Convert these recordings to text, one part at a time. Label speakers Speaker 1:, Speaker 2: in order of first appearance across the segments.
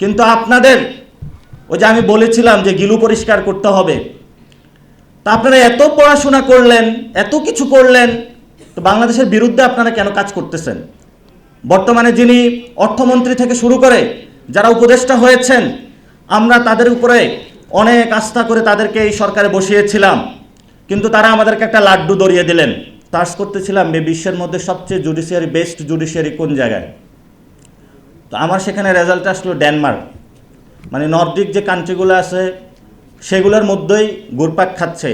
Speaker 1: কিন্তু আপনাদের, ওই যে আমি বলেছিলাম যে গিলু পরিষ্কার করতে হবে। তা আপনারা এত পড়াশোনা করলেন, এত কিছু করলেন, তো বাংলাদেশের বিরুদ্ধে আপনারা কেন কাজ করতেছেন? বর্তমানে যিনি অর্থমন্ত্রী থেকে শুরু করে যারা উপদেষ্টা হয়েছেন, আমরা তাদের উপরে অনেক আস্থা করে তাদেরকে এই সরকারে বসিয়েছিলাম। কিন্তু তারা আমাদেরকে একটা লাড্ডু দরিয়ে দিলেন। তার্স করতেছিলাম বিশ্বের মধ্যে সবচেয়ে জুডিশিয়ারি বেস্ট জুডিশিয়ারি কোন জায়গায়? তো আমার সেখানে রেজাল্ট আসলো ডেনমার্ক মানে নর্দিক যে কান্ট্রিগুলো আছে, সেগুলোর মধ্যেই ঘুরপাক খাচ্ছে।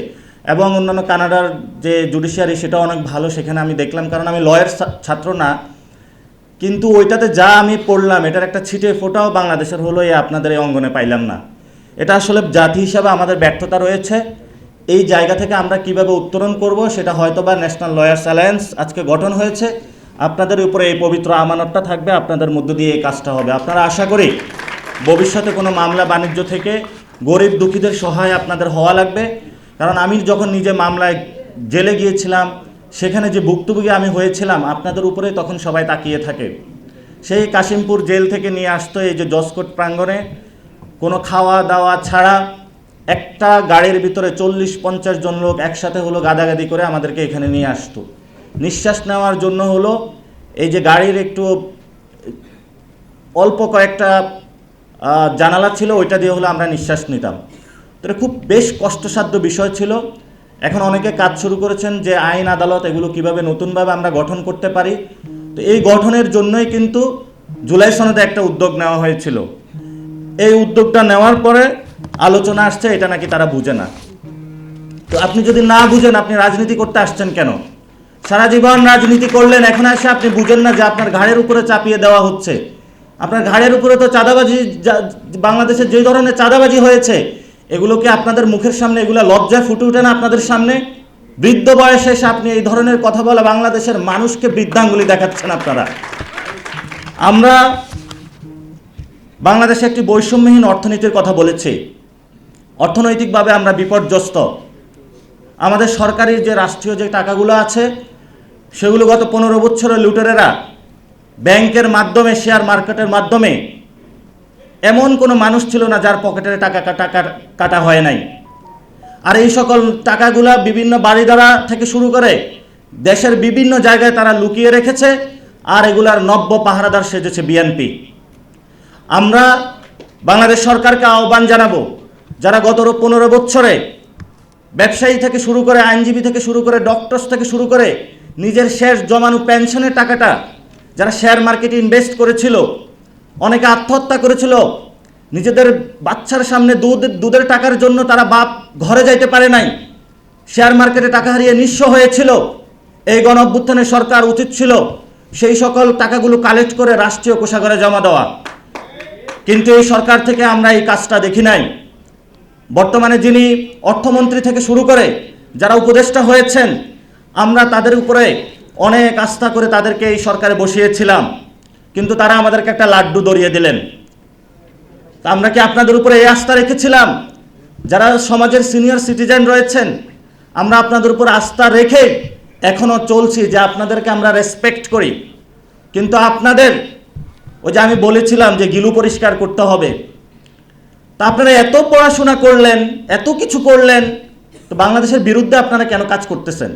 Speaker 1: এবং অন্যান্য কানাডার যে জুডিশিয়ারি সেটা অনেক ভালো, সেখানে আমি দেখলাম। কারণ আমি লয়ের ছাত্র না। কিন্তু ওইটাতে যা আমি পড়লাম, এটার একটা ছিটে ফোটাও বাংলাদেশের হলো এই আপনাদের এই অঙ্গনে পাইলাম না। এটা আসলে জাতি হিসাবে আমাদের ব্যর্থতা রয়েছে। এই জায়গা থেকে আমরা কীভাবে উত্তরণ করব, সেটা হয়তো বা ন্যাশনাল লয়ার্স অ্যালায়েন্স আজকে গঠন হয়েছে। আপনাদের উপরে এই পবিত্র আমানতটা থাকবে, আপনাদের মধ্য দিয়ে এই কাজটা হবে। আপনারা আশা করি ভবিষ্যতে কোনো মামলা বাণিজ্য থেকে গরিব দুঃখীদের সহায় আপনাদের হওয়া লাগবে। কারণ আমি যখন নিজে মামলায় জেলে গিয়েছিলাম, সেখানে যে ভুক্তভোগী আমি হয়েছিলাম, আপনাদের উপরে তখন সবাই তাকিয়ে থাকে। সেই কাশিমপুর জেল থেকে নিয়ে আসতো এই যে জসকোট প্রাঙ্গণে, কোনো খাওয়া দাওয়া ছাড়া একটা গাড়ির ভিতরে চল্লিশ পঞ্চাশ জন লোক একসাথে হলো গাদাগাদি করে আমাদেরকে এখানে নিয়ে আসতো। নিঃশ্বাস নেওয়ার জন্য হলো এই যে গাড়ির একটু অল্প কয়েকটা জানালা ছিল, ওইটা দিয়ে হলো আমরা নিঃশ্বাস নিতাম। তো খুব বেশ কষ্টসাধ্য বিষয় ছিল। এখন অনেকে কাজ শুরু করেছেন যে আইন, আদালত এগুলো কীভাবে নতুনভাবে আমরা গঠন করতে পারি। তো এই গঠনের জন্যই কিন্তু জুলাই সনদে একটা উদ্যোগ নেওয়া হয়েছিল। এই উদ্যোগটা নেওয়ার পরে আলোচনা আসছে, এটা নাকি তারা বুঝে না। তো আপনি যদি না বুঝেন, আপনি রাজনীতি করতে আসছেন কেন? সারা জীবন রাজনীতি করলেন, এখন এসে আপনি বুঝেন না যে আপনার ঘাড়ের উপরে চাপিয়ে দেওয়া হচ্ছে। আপনার ঘাড়ের উপরে তো চাঁদাবাজি, যা- বাংলাদেশে যে ধরনের চাঁদাবাজি হয়েছে, এগুলো কি আপনাদের মুখের সামনে, এগুলো লজ্জায় ফুটে ওঠে না আপনাদের সামনে? বৃদ্ধ বয়সে এসে আপনি এই ধরনের কথা বলে বাংলাদেশের মানুষকে বৃদ্ধাঙ্গুলি দেখাচ্ছেন আপনারা। আমরা বাংলাদেশে একটি বৈষম্যহীন অর্থনীতির কথা বলেছি। অর্থনৈতিকভাবে আমরা বিপর্যস্ত। আমাদের সরকারি যে রাষ্ট্রীয় যে টাকাগুলো আছে সেগুলো গত পনেরো বছরের লুটেরেরা ব্যাংকের মাধ্যমে, শেয়ার মার্কেটের মাধ্যমে এমন কোনো মানুষ ছিল না যার পকেটের টাকা টাকা কাটা হয় নাই। আর এই সকল টাকাগুলা বিভিন্ন বাড়িদারা থেকে শুরু করে দেশের বিভিন্ন জায়গায় তারা লুকিয়ে রেখেছে আর এগুলার নব্য পাহারাদার সেজেছে বিএনপি আমরা বাংলাদেশ সরকারকে আহ্বান জানাব, যারা গত পনেরো বছরে ব্যবসায়ী থেকে শুরু করে আইনজীবী থেকে শুরু করে ডক্টরস থেকে শুরু করে নিজের শেষ জমানো পেনশনের টাকাটা যারা শেয়ার মার্কেটে ইনভেস্ট করেছিল, অনেকে আত্মহত্যা করেছিল, নিজেদের বাচ্চার সামনে দুধ, দুধের টাকার জন্য তারা বাপ ঘরে যাইতে পারে নাই, শেয়ার মার্কেটে টাকা হারিয়ে নিঃস্ব হয়েছিল, এই গণ অভ্যুত্থানের সরকার উচিত ছিল সেই সকল টাকাগুলো কালেক্ট করে রাষ্ট্রীয় কোষাগারে জমা দেওয়া। কিন্তু এই সরকার থেকে আমরা এই কাজটা দেখি নাই। বর্তমানে যিনি অর্থমন্ত্রী থেকে শুরু করে যারা উপদেষ্টা হয়েছেন আমরা তাদের উপরে অনেক আস্থা করে তাদেরকে এই সরকারে বসিয়েছিলাম। কিন্তু তারা আমাদেরকে একটা লাড্ডু দরিয়ে দিলেন। তা আমরা কি আপনাদের উপরে এই আস্থা রেখেছিলাম? যারা সমাজের সিনিয়র সিটিজেন রয়েছেন, আমরা আপনাদের উপর আস্থা রেখে এখনও চলছি যে আপনাদেরকে আমরা রেসপেক্ট করি। কিন্তু আপনাদের, ওই যে আমি বলেছিলাম যে গিলু পরিষ্কার করতে হবে। তা আপনারা এত পড়াশোনা করলেন, এত কিছু করলেন, তো বাংলাদেশের বিরুদ্ধে আপনারা কেন কাজ করতেছেন?